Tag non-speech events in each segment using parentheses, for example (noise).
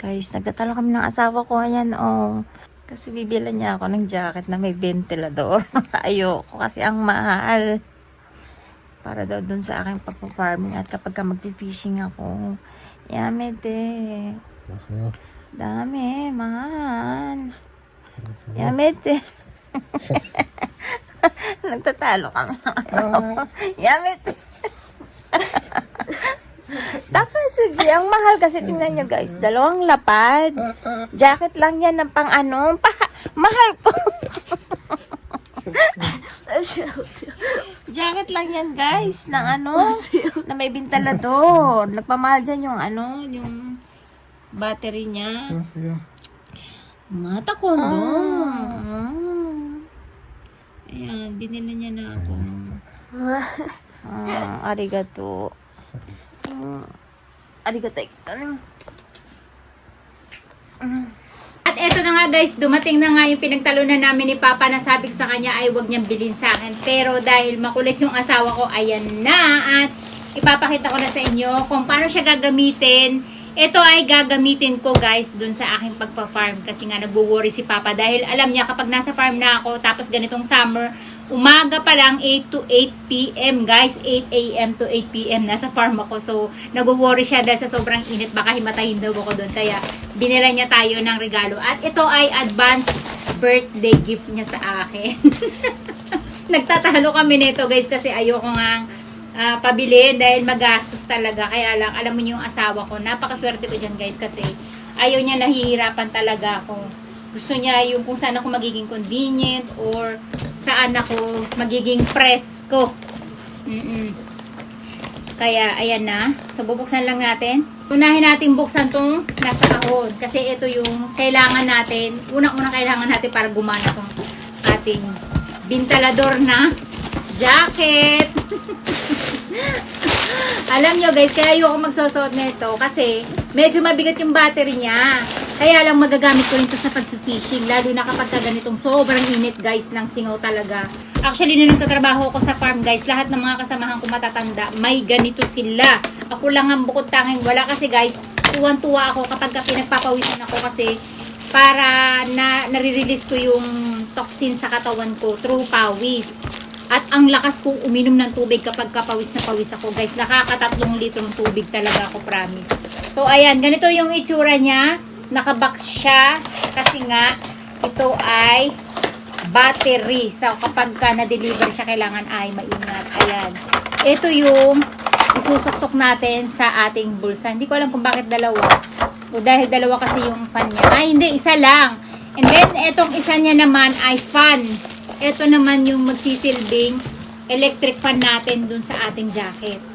Guys, nagtatalo kami ng asawa ko. Ayan, oh. Kasi bibilan niya ako ng jacket na may ventilador. (laughs) Ayoko kasi ang mahal. Para daw dun sa aking pagpa-farming at kapag ka magpi-fishing ako. Yamete. Dami, man. Yamete. (laughs) Nagtatalo kami ng asawa ko. Yamete. (laughs) Tapos, sige, ang mahal kasi tingnan nyo guys, dalawang lapad. Jacket lang yan ng pang ano, pa, mahal ko. Jacket lang yan guys, ng ano, na may bintalador. Nagpamahal dyan yung ano, yung battery niya. Mata ko, no? Mm. Ayan, binili niya na ako. Ah, arigato. Mm, arigato. Ano? At eto na nga guys, dumating na nga yung pinagtalunan namin ni Papa na sabi sa kanya ay wag niyang bilhin sa akin. Pero dahil makulit yung asawa ko, ayan na. At ipapakita ko na sa inyo kung paano siya gagamitin. Ito ay gagamitin ko guys dun sa aking pagpa-farm kasi nga nagwo-worry si Papa dahil alam niya kapag nasa farm na ako tapos ganitong summer, umaga pa lang 8 to 8 p.m. guys, 8 a.m. to 8 p.m. nasa farm ako. So, nagwo-worry siya dahil sa sobrang init baka himatayin daw ako doon. Kaya binila niya tayo ng regalo. At ito ay advanced birthday gift niya sa akin. (laughs) Nagtatalo kami nito guys kasi ayoko nga ah, pabilin dahil magastos talaga. Kaya lang, alam mo yung asawa ko, napakaswerte ko dyan guys kasi ayaw niya nahihirapan talaga ako. Gusto niya yung kung saan ako magiging convenient or saan ako magiging presko. Mm-mm. Kaya, ayan na. So, bubuksan lang natin. Unahin natin buksan tong nasa kahon. Kasi ito yung kailangan natin. Unang-unang kailangan natin para gumana tong ating bintalador na jacket. (laughs) Alam nyo guys, kaya ayoko magsusuot nito kasi medyo mabigat yung battery niya. Kaya lang magagamit ko rin to sa pag-fishing. Lalo na kapag ka ganitong sobrang init guys ng singaw talaga. Actually, nung nagtatrabaho ako sa farm guys, lahat ng mga kasamahan ko matatanda, may ganito sila. Ako lang ang bukod tanging wala kasi guys, tuwan-tuwa ako kapag ka pinagpapawisan ako kasi para na nare-release ko yung toxin sa katawan ko through pawis. At ang lakas kong uminom ng tubig kapag kapawis na pawis ako. Guys, nakakatatlong litrong tubig talaga ako, promise. So, ayan, ganito yung itsura niya. Nakabox siya kasi nga ito ay battery. So, kapag ka na-deliver siya, kailangan ay maingat. Ayan. Ito yung isusuksok natin sa ating bulsa. Hindi ko alam kung bakit dalawa. O dahil dalawa kasi yung fan niya. Ay, hindi. Isa lang. And then, etong isa niya naman ay fan. Ito naman yung magsisilbing electric fan natin dun sa ating jacket.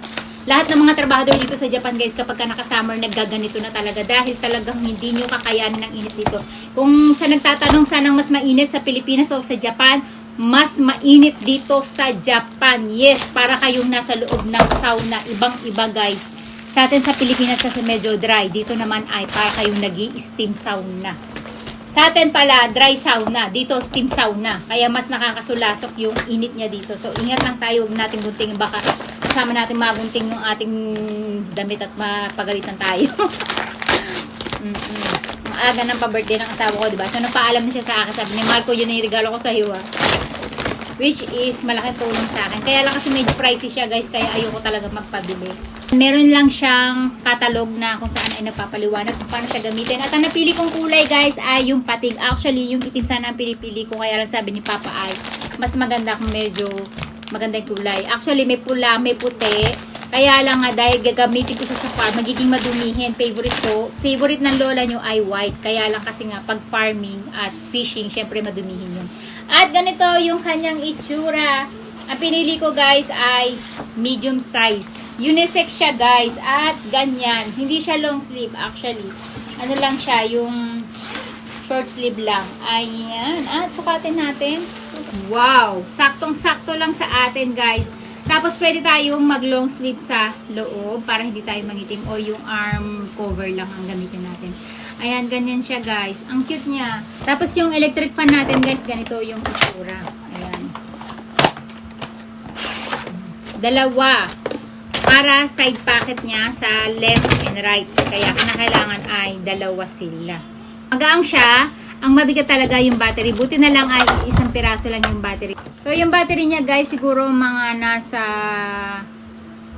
Lahat ng mga trabahador dito sa Japan guys, kapag ka naka-summer, naggaganito na talaga dahil talagang hindi nyo kakayanin ng init dito. Kung sa nagtatanong sanang mas mainit sa Pilipinas o sa Japan, mas mainit dito sa Japan. Yes, para kayong nasa loob ng sauna. Ibang-iba guys. Sa atin sa Pilipinas kasi medyo dry. Dito naman ay para kayong nag steam sauna. Sa atin pala, dry sauna. Dito, steam sauna. Kaya mas nakakasulasok yung init niya dito. So, ingat lang tayo. Huwag natin guntingin. Baka kasama natin magunting yung ating damit at mapagalitan tayo. (laughs) Mm-mm. Ang aga ng pa-birthday ng asawa ko, diba? So, napaalam na siya sa akin. Sabi niya, Marco, yun na yung regalo ko sa iyo, ah." Which is malaking tulong sa akin. Kaya lang kasi medyo pricey siya, guys. Kaya ayoko talaga magpabili. Meron lang siyang katalog na kung saan ay nagpapaliwanag kung paano siya gamitin. At ang napili kong kulay, guys, ay yung patig. Actually, yung itim sana ang pinipili ko. Kaya lang sabi ni Papa ay, mas maganda kung medyo maganda yung kulay. Actually, may pula, may puti. Kaya lang nga, dahil gagamitin ko sa farm, magiging madumihin. Favorite ko, favorite ng lola nyo ay white. Kaya lang kasi nga, pag farming at fishing, syempre madumihin yun. At ganito yung kanyang itsura. Ang pinili ko guys ay medium size. Unisex siya guys. At ganyan. Hindi siya long sleeve actually. Ano lang siya, yung short sleeve lang. Ayan. At sukatin natin. Wow! Saktong-sakto lang sa atin guys. Tapos pwede tayong mag long sleeve sa loob para hindi tayo mangitim o yung arm cover lang ang gamitin natin. Ayan, ganyan siya guys. Ang cute niya. Tapos yung electric fan natin guys, ganito yung itsura. Ayan. Dalawa. para side pocket niya sa left and right. Kaya kinakailangan ay dalawa sila. Magaang siya, ang mabigat talaga yung battery. Buti na lang ay isang piraso lang yung battery. So, yung battery niya guys, siguro mga nasa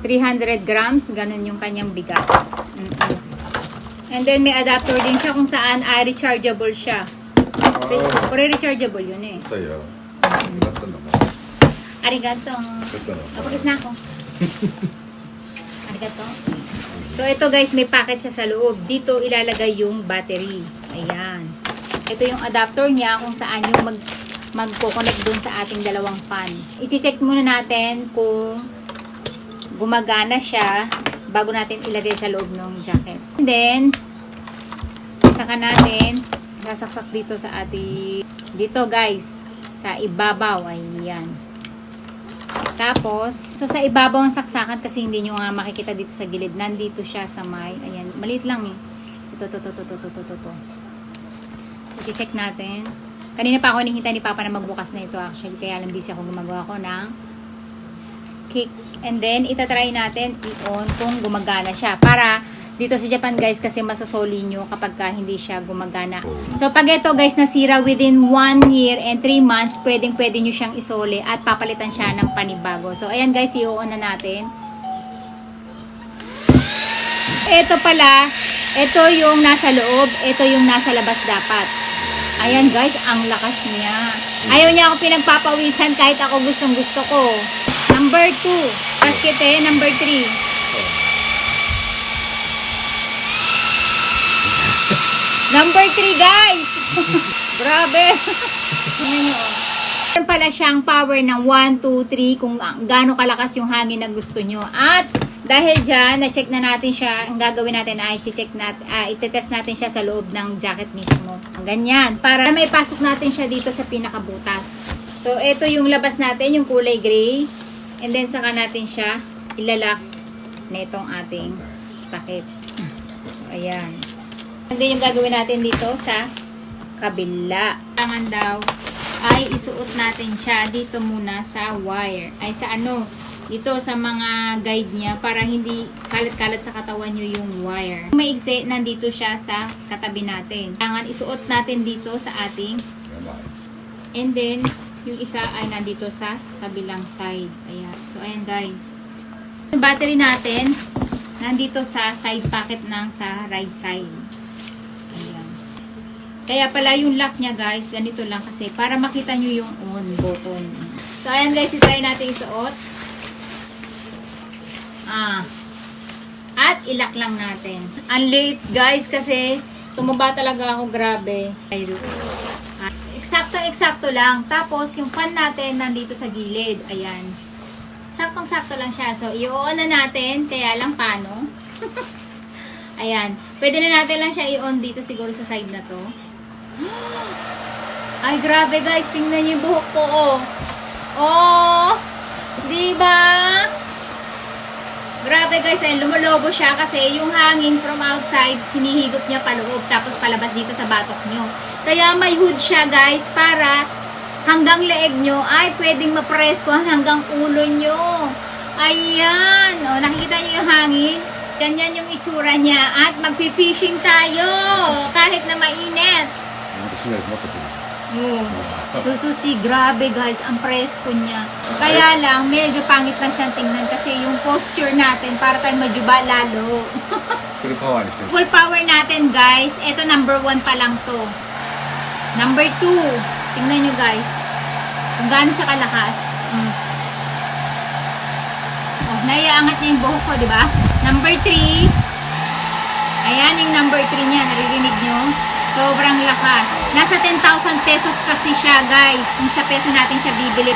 300 grams. Ganun yung kanyang bigat. Mm. And then, may adapter din siya kung saan ay rechargeable siya. Ah. Oh, rechargeable yun eh. Sa'yo. Arigato naman. Arigato. Kapagis na ako. Arigato. So, ito guys, may packet siya sa loob. Dito ilalagay yung battery. Ayan. Ito yung adapter niya kung saan yung mag magko-connect dun sa ating dalawang fan. I-check muna natin kung gumagana siya bago natin ilagay sa loob ng jacket. And then, saka natin sasaksak dito sa ating dito guys sa ibabaw ayan tapos so sa ibabaw ang saksakan kasi hindi nyo nga makikita dito sa gilid nandito siya sa may ayan maliit lang eh ito to to to to to to to, to. So, check natin. Kanina pa ako hinihintay ni Papa na magbukas na ito actually. Kaya lang busy ako gumagawa ko ng kick. And then, itatry natin i-on kung gumagana siya. Para dito sa Japan guys kasi masasoli nyo kapag ka hindi siya gumagana. So pag ito guys nasira within 1 year and 3 months, pwedeng pwede nyo siyang isoli at papalitan siya ng panibago. So ayan guys, i-on na natin. Ito pala, ito yung nasa loob, ito yung nasa labas dapat. Ayan guys, ang lakas niya. Ayaw niya ako pinagpapawisan kahit ako gustong gusto ko. Number 2, basket eh, number 3. (laughs) Number 3 guys! (laughs) Grabe! Meron pala siyang power ng 1, 2, 3 kung gaano kalakas yung hangin na gusto nyo. At dahil dyan, na-check na natin siya, ang gagawin natin ay check natin, ah, itetest natin siya sa loob ng jacket mismo. Ganyan. Para may pasok natin siya dito sa pinakabutas. So, ito yung labas natin, yung kulay gray. And then, saka natin siya ilalak na itong ating takip. Ayan. And then yung gagawin natin dito sa kabila. Kailangan daw ay isuot natin siya dito muna sa wire. Ay sa ano, dito sa mga guide niya para hindi kalat-kalat sa katawan nyo yung wire. Kung maigsi, nandito siya sa katabi natin. Kailangan isuot natin dito sa ating and then yung isa ay nandito sa kabilang side. Ayan. So ayan guys. Yung battery natin nandito sa side pocket ng sa right side. Ayan. Kaya pala yung lock niya guys, ganito lang kasi para makita nyo yung on button. So ayan guys, itry natin isuot. Ah. At ilak lang natin. Ang late guys kasi tumaba talaga ako grabe. Ah, Eksakto-eksakto lang. Tapos yung fan natin nandito sa gilid. Ayan. Saktong-sakto lang siya. So, i-on na natin. Kaya lang paano? (laughs) Ayan. Pwede na natin lang siya i-on dito siguro sa side na to. (gasps) Ay, grabe guys. Tingnan niyo yung buhok ko, oh. Oh! Di ba? Grabe guys, ay lumalobo siya kasi yung hangin from outside, sinihigop niya paloob tapos palabas dito sa batok nyo. Kaya may hood siya guys para hanggang leeg nyo ay pwedeng mapresko hanggang ulo nyo. Ayan! O, nakikita nyo yung hangin? Ganyan yung itsura niya at magpi-fishing tayo kahit na mainit. 열 Oo. Susushi, grabe guys, ang presko niya. Kaya lang, medyo pangit lang siyang tingnan kasi yung posture natin para tayong majuba lalo. (laughs) Full power siya. Full power natin guys. Ito number one pa lang to. Number two, tingnan nyo guys. Kung gaano siya kalakas. Mm. Oh, naiaangat niya yung buhok ko, di ba? Number three. Ayan yung number three niya. Naririnig nyo? Sobrang lakas. Nasa 10,000 pesos kasi siya, guys. Kung sa peso natin siya bibili.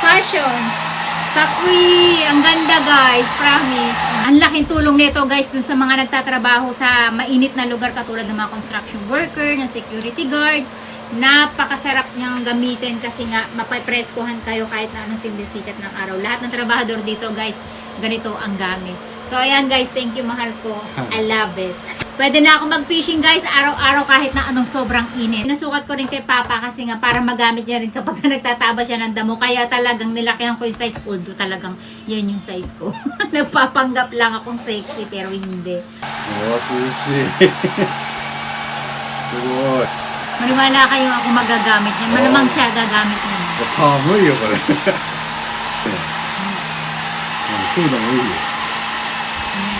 Fashion. Takwi, ang ganda guys, promise. Ang laking tulong nito guys dun sa mga nagtatrabaho sa mainit na lugar katulad ng mga construction worker, ng security guard. Napakasarap niyang gamitin kasi nga mapapreskuhan kayo kahit na anong tindi sikat ng araw. Lahat ng trabahador dito guys, ganito ang gamit. So, ayan guys, thank you mahal ko. (laughs) I love it. Pwede na ako mag-fishing guys, araw-araw kahit na anong sobrang init. Nasukat ko rin kay Papa kasi nga para magamit niya rin kapag (laughs) nagtataba siya ng damo. Kaya talagang nilakihan ko yung size, although talagang yan yung size ko. (laughs) Nagpapanggap lang akong sexy pero hindi. Oh, sushi. Good. Maniwala kayong ako magagamit niya. Malamang oh. siya gagamit niya. Kasama yun kulang eh. Oh.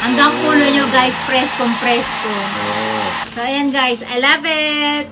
Hanggang kulo nyo guys, presko-presko. Oh. So ayan guys, I love it!